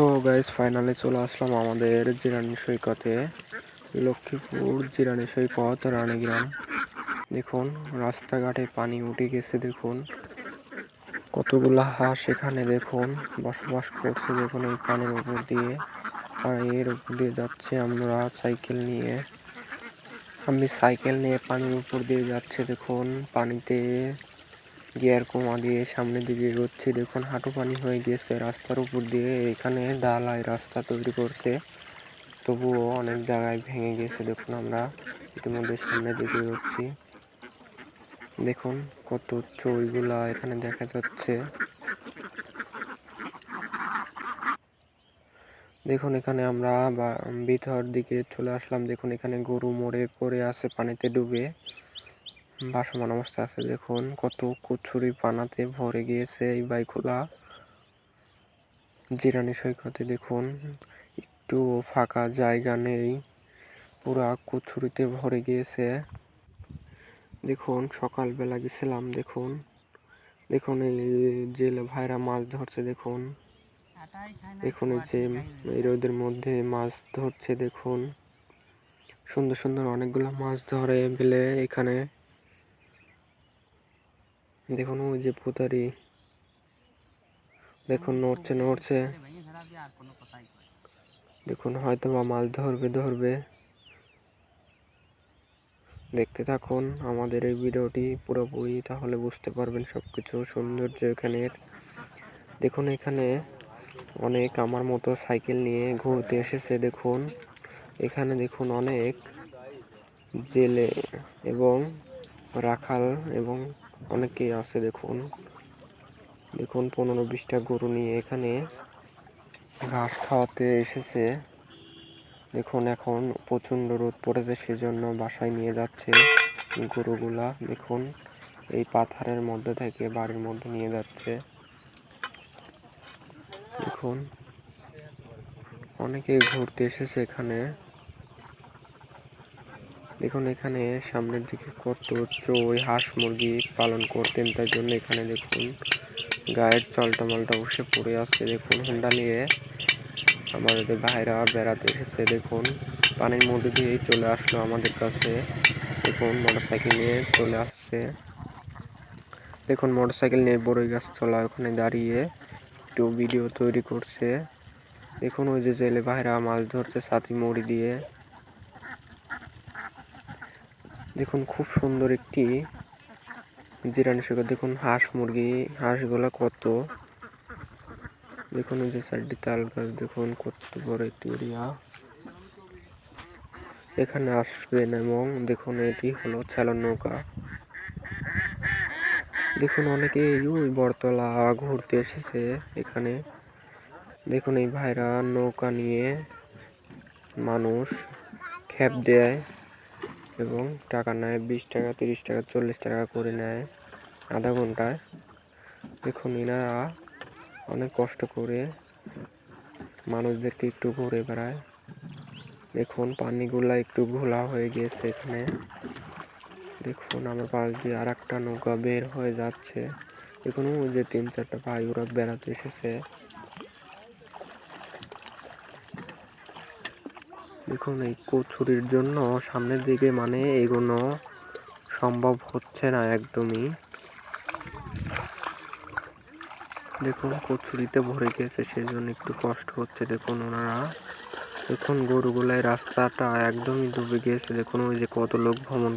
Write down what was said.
So guys finally চলে আসলাম আমাদের জিরানি সৈকতে। লক্ষ্মীপুর জিরানি সৈকত, রানীগ্রাম। দেখুন, রাস্তাঘাটে পানি উঠে গেছে, দেখুন। কতগুলা হাঁস এখানে, দেখুন। বসবাস করছে, দেখুন এই পানির উপর দিয়ে। এর উপর দিয়ে যাচ্ছে আমরা সাইকেল নিয়ে। আমি সাইকেল নিয়ে পানির উপর দিয়ে যাচ্ছে, দেখুন, পানিতে গিয়ার কমা দিয়ে সামনের দিকে এগোচ্ছি। দেখুন, হাঁটু পানি হয়ে গিয়েছে। রাস্তার উপর দিয়ে এখানে ডালাই রাস্তা তৈরি করছে। তবুও অনেক জায়গায় ভেঙে গেছে দেখুন, আমরা ইতিমধ্যে সামনের দিকে এগোচ্ছি। দেখুন, কত চইগুলা এখানে দেখা যাচ্ছে। দেখুন, এখানে আমরা ভিতর দিকে চলে আসলাম। দেখুন, এখানে গরু মরে পড়ে আছে, পানিতে ডুবে। ভাসমান অবস্থা আছে, দেখুন। কত কচুরি পানাতে ভরে গিয়েছে এই বাইকগুলা। জিরানি সৈকতে, দেখুন। একটু ফাঁকা জায়গা নেই। পুরা কচুরিতে ভরে গিয়েছে। দেখুন, সকালবেলা গেছিলাম, দেখুন। দেখুন, এই জেলে ভাইরা মাছ ধরছে, দেখুন। দেখুন, এই যে এই রোদের মধ্যে মাছ ধরছে, দেখুন। সুন্দর সুন্দর অনেকগুলো মাছ ধরে ফেলে এখানে। দেখুন, ওই যে পুতারি। দেখুন, নড়ছে নড়ছে। দেখুন, হয়তো বা মাছ ধরবে ধরবে। দেখতে থাকুন, আমাদের এই ভিডিওটি পুরোপুরি, তাহলে বুঝতে পারবেন সব কিছু সৌন্দর্য এখানের। দেখুন, এখানে অনেক আমার মতো সাইকেল নিয়ে ঘুরতে এসেছে, দেখুন। এখানে দেখুন, অনেক জেলে এবং রাখাল এবং অনেকেই আছে, দেখুন। দেখুন, পনেরো বিশটা গরু নিয়ে এখানে ঘাস খাওয়াতে এসেছে। দেখুন, এখন প্রচণ্ড রোদ পড়েছে, সেজন্য বাসায় নিয়ে যাচ্ছে গরুগুলা। দেখুন, এই পাথারের মধ্যে থেকে, বাড়ির মধ্যে নিয়ে যাচ্ছে। দেখুন, অনেকেই ঘুরতে এসেছে এখানে। দেখুন, এখানে সামনের দিকে কত চই হাঁস মুরগি পালন করতেন তার জন্য এখানে দেখুন গায়ের চলটা মালটা বসে পড়ে আছে। দেখুন, হুন্ডা নিয়ে আমাদের ভাইরা বেড়াতে এসেছে, দেখুন, পানির মধ্যে দিয়েই চলে আসলো আমাদের কাছে। দেখুন, মোটরসাইকেল নিয়ে চলে আসছে। দেখুন, মোটরসাইকেল নিয়ে বড়ই গাছ চলা ওখানে দাঁড়িয়ে একটু ভিডিও তৈরি করছে। দেখুন, ওই যে জেলে ভাইরা মাছ ধরছে, সাথী মুড়ি দিয়ে। দেখুন, খুব সুন্দর একটি জিরানি সৈকত দেখুন, হাঁস মুরগি, হাঁসগুলা কত। দেখুন যে সাইডটি তাল গাছ, দেখুন, কত বড় একটি এরিয়া। এখানে আসবেন এবং দেখুন, এটি হলো চালান নৌকা। দেখুন, অনেকে ওই বরতলা ঘুরতে এসেছে এখানে। দেখুন, এই ভাইরা নৌকা নিয়ে মানুষ খ্যাপ দেয়। এবং টাকা নেয় বিশ টাকা, তিরিশ টাকা, চল্লিশ টাকা করে নেয় আধা ঘন্টায় দেখুন, এনারা অনেক কষ্ট করে মানুষদেরকে একটু ঘুরে বেড়ায়। দেখুন, পানিগুলা একটু ঘোলা হয়ে গিয়েছে এখানে। দেখুন, আমার পাশ দিয়ে আর একটা নৌকা বের হয়ে যাচ্ছে। দেখুন যে তিন চারটা ভাই ওরা বেড়াতে এসেছে। দেখুন, এই কচুরির জন্য সামনের দিকে মানে এগোনো সম্ভব হচ্ছে না একদমই। দেখুন, কচুরিতে ভরে গেছে সেই জন্য একটু কষ্ট হচ্ছে। দেখুন, ওনারা, দেখুন, গরুগুলাই রাস্তাটা একদমই ডুবে গিয়েছে দেখুন, ওই যে কত লোক ভ্রমণ